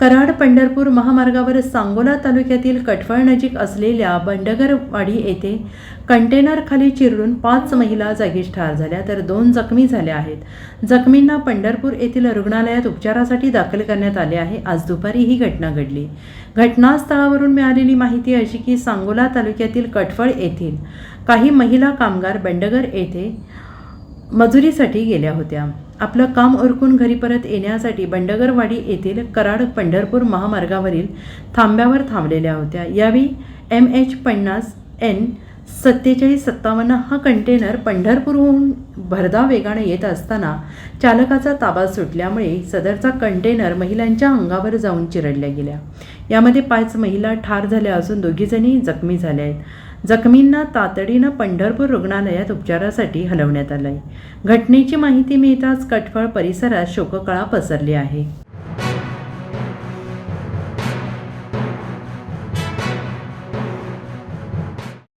कराड पंढरपूर महामार्गावर सांगोला तालुक्यातील कटफळ नजीक असलेल्या बंडगरवाडी येथे कंटेनरखाली चिरडून पाच महिला जागीच ठार झाल्या तर दोन जखमी झाल्या आहेत. जखमींना पंढरपूर येथील रुग्णालयात उपचारासाठी दाखल करण्यात आले आहे. आज दुपारी ही घटना घडली. घटनास्थळावरून मिळालेली माहिती अशी की सांगोला तालुक्यातील कटफळ येथील काही महिला कामगार बंडगर येथे मजुरीसाठी गेल्या होत्या. आपलं काम उरकून घरी परत येण्यासाठी बंडगरवाडी येथील कराड पंढरपूर महामार्गावरील थांब्यावर थांबलेल्या होत्या. यावेळी एम एच पन्नास एन सत्तेचाळीस सत्तावन्न हा कंटेनर पंढरपूरहून भरधाव वेगाने येत असताना चालकाचा ताबा सुटल्यामुळे सदरचा कंटेनर महिलांच्या अंगावर जाऊन चिरडल्या गेल्या. यामध्ये पाच महिला ठार झाल्या असून दोघीजणी जखमी झाल्या आहेत. जखमींना तातडीनं पंढरपूर रुग्णालयात उपचारासाठी हलवण्यात आलं आहे घटनेची माहिती मिळताच कटफळ परिसरात शोककळा पसरली आहे.